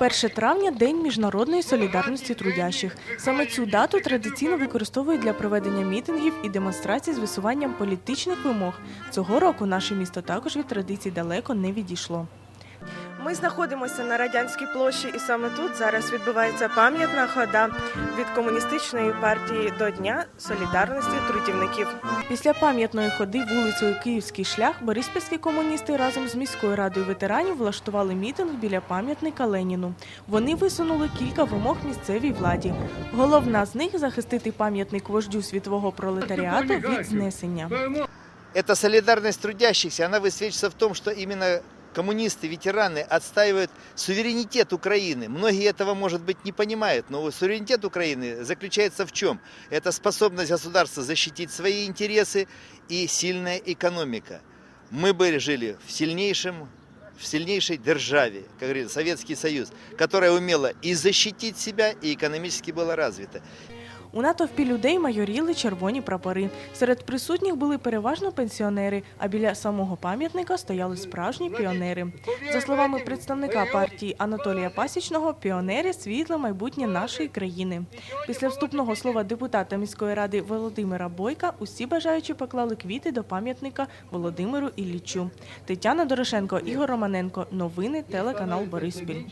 1 травня День міжнародної солідарності трудящих. Саме цю дату традиційно використовують для проведення мітингів і демонстрацій з висуванням політичних вимог. Цього року наше місто також від традицій далеко не відійшло. Ми знаходимося на радянській площі, і саме тут зараз відбувається пам'ятна хода від комуністичної партії до Дня солідарності трудівників. Після пам'ятної ходи вулицею Київський шлях бориспільські комуністи разом з міською радою ветеранів влаштували мітинг біля пам'ятника Леніну. Вони висунули кілька вимог місцевій владі. Головна з них захистити пам'ятник вождю світового пролетаріату від знесення. Эта солидарность трудящихся, она высвечивается в том, что именно коммунисты, ветераны отстаивают суверенитет Украины. Многие этого, может быть, не понимают, но суверенитет Украины заключается в чем? Это способность государства защитить свои интересы и сильная экономика. Мы бы жили в сильнейшем в сильнейшей державе, как говорится, Советский Союз, которая умела и защитить себя, и экономически была развита. У натовпі людей майоріли червоні прапори. Серед присутніх були переважно пенсіонери, а біля самого пам'ятника стояли справжні піонери. За словами представника партії Анатолія Пасічного, піонери світле майбутнє нашої країни. Після вступного слова депутата міської ради Володимира Бойка усі бажаючі поклали квіти до пам'ятника Володимиру Іллічу. Тетяна Дорошенко, Ігор Романенко. Новини телеканал Бориспіль.